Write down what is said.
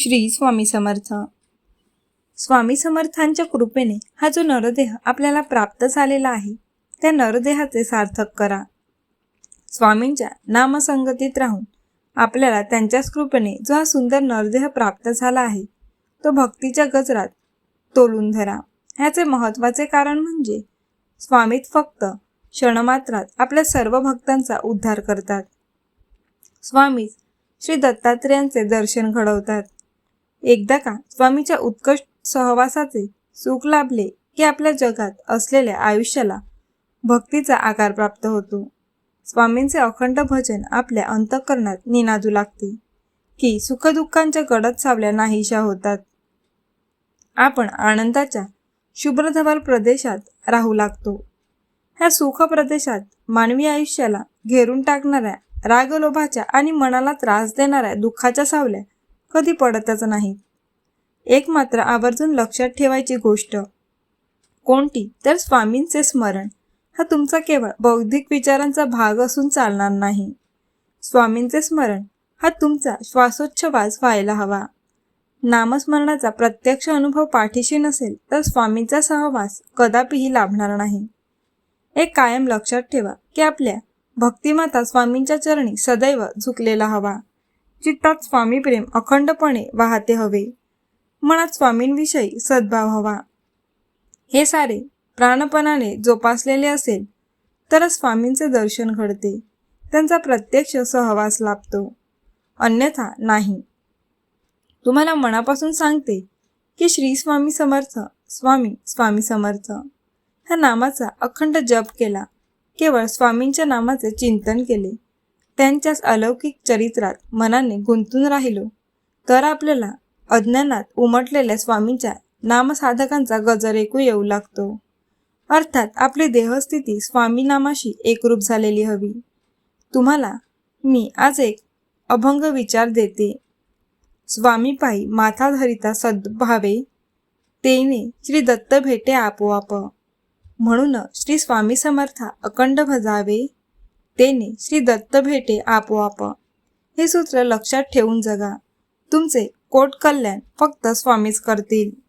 श्री स्वामी समर्थ. स्वामी समर्थांच्या कृपेने हा जो नरदेह आपल्याला प्राप्त झालेला आहे त्या नरदेहाचे सार्थक करा. स्वामींच्या नामसंगतीत राहून आपल्याला त्यांच्याच कृपेने जो हा सुंदर नरदेह प्राप्त झाला आहे तो भक्तीच्या गजरात तोलून धरा. ह्याचे महत्त्वाचे कारण म्हणजे स्वामीत फक्त क्षणमात्रात आपल्या सर्व भक्तांचा उद्धार करतात. स्वामी श्री दत्तात्रेयांचे दर्शन घडवतात. एकदा का स्वामीच्या उत्कृष्ट सहवासाचे सुख लाभले की आपल्या जगात असलेल्या आयुष्याला भक्तीचा आकार प्राप्त होतो. स्वामींचे अखंड भजन आपल्या अंतःकरणात निनादू लागते की सुखदुःखांच्या गडद सावल्या नाहीशा होतात. आपण आनंदाच्या शुभ्रधवल प्रदेशात राहू लागतो. ह्या सुख प्रदेशात मानवी आयुष्याला घेरून टाकणाऱ्या रागलोभाच्या आणि मनाला त्रास देणाऱ्या दुःखाच्या सावल्या कधी पडतच नाहीत एक मात्र आवर्जून लक्षात ठेवायची गोष्ट कोणती? तर स्वामींचे स्मरण. हा तुमचा केवळ बौद्धिक विचारांचा भाग असून चालणार नाही. स्वामींचे स्मरण. हा तुमचा श्वासोच्छवास व्हायला हवा. नामस्मरणाचा प्रत्यक्ष अनुभव पाठीशी नसेल तर स्वामींचा सहवास कदापिही लाभणार नाही. एक कायम लक्षात ठेवा की आपल्या भक्तिमाता स्वामींच्या चरणी सदैव झुकलेला हवा. चित्तात स्वामी प्रेम अखंडपणे वाहते हवे. मनात स्वामींविषयी सद्भाव हवा. हे सारे प्राणपणाने जोपासलेले असेल तरच स्वामींचे दर्शन घडते. त्यांचा प्रत्यक्ष सहवास लाभतो. अन्यथा नाही. तुम्हाला मनापासून सांगते की श्री स्वामी समर्थ स्वामी स्वामी समर्थ. ह्या नामाचा अखंड जप केला. केवळ स्वामींच्या नामाचे चिंतन केले. त्यांच्याच अलौकिक चरित्रात मनाने गुंतून राहिलो. तर आपल्याला अज्ञानात उमटलेल्या स्वामींच्या नामसाधकांचा गजर ऐकू येऊ लागतो. अर्थात आपली देहस्थिती स्वामी नामाशी एकरूप झालेली हवी. तुम्हाला मी आज एक अभंग विचार देते. स्वामीपायी माथा धरिता सद्भावे तेने श्री दत्त भेटे आपोआप. म्हणून श्री स्वामी समर्था अखंड भजावे. तेने श्री दत्त भेटे आपोआप. हे सूत्र लक्षात ठेवून जगा. तुमचे कोट कल्याण फक्त स्वामीच करतील.